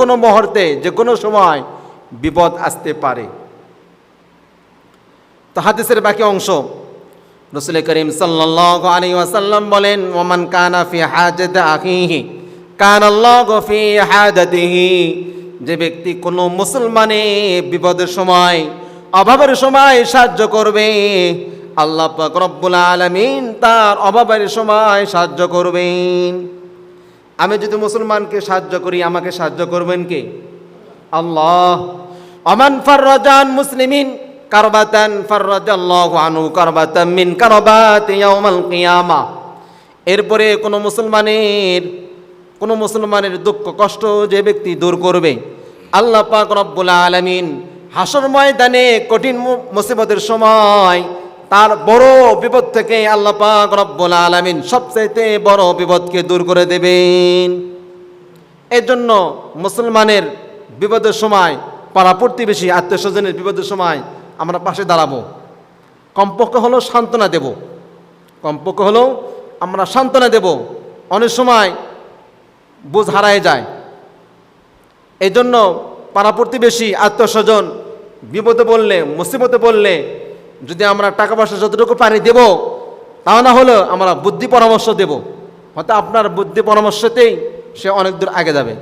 কোনো মুহূর্তে, যে কোনো সময় বিপদ আসতে পারে। তো বাকি অংশ। রসুল করিম ওয়াসাল্লাম বলেন ওমান কানা ফি হাজাত আখিহি, কান ফি হাজাতিহি। যে ব্যক্তি কোনো মুসলমানে বিপদের সময়, অভাবের সময় সাহায্য করবে, আল্লাহ রব্বুল আলামিন তার অভাবের সময় সাহায্য করবেন। আমি যদি মুসলমানকে সাহায্য করি, আমাকে সাহায্য করবেন কে? আল্লাহ। অমান ফাররাজান মুসলিমিন কারবাতান ফাররাজাল্লাহু আনহু কারবাতাম মিন কারবাতি ইয়াউমাল কিয়ামা। এরপরে কোনো মুসলমানের কোনো মুসলমানের দুঃখ, কষ্ট যে ব্যক্তি দূর করবে, আল্লাহ পাক রব্বুল আলামিন হাসর ময়দানে কঠিন মুসিবতের সময় তার বড় বিপদ থেকে আল্লাহ পাক রব্বুল আলামিন সবচাইতে বড় বিপদকে দূর করে দেবেন। এই জন্য মুসলমানের বিপদের সময়, পাড়া প্রতিবেশী আত্মীয় স্বজনের বিপদের সময় আমরা পাশে দাঁড়াবো। কমপক্ষে হলো সান্ত্বনা দেব। কমপক্ষে হলেও আমরা সান্ত্বনা দেব। অনেক সময় বুঝ হারায় যায়। এই জন্য পাড়া প্রতিবেশী আত্মীয় স্বজন বিপদে বললে মুসিবতে বললে যদি আমরা টাকা পয়সা যতটুকু পারি দেব, তা না হলে আমরা বুদ্ধি পরামর্শ দেব। হয়তো আপনার বুদ্ধি পরামর্শতেই সে অনেক দূর আগে যাবে।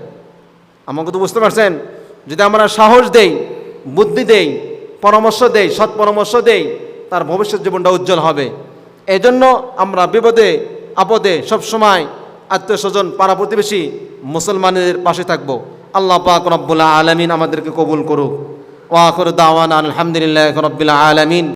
আমাকে তো বুঝতে পারছেন? যদি আমরা সাহস দেই, বুদ্ধি দেই, পরামর্শ দেই, সৎ পরামর্শ দেই, তার ভবিষ্যৎ জীবনটা উজ্জ্বল হবে। এই জন্য আমরা বিপদে, আপদে সবসময় আত্মীয় স্বজন পাড়া প্রতিবেশী মুসলমানের পাশে থাকব। আল্লাহ পাক রব্বুল্লাহ আলমিন আমাদেরকে কবুল করুক। ওয়াখর দাওয়ান আলহামদুলিল্লাহ রব্বুল্লাহ আলমিন।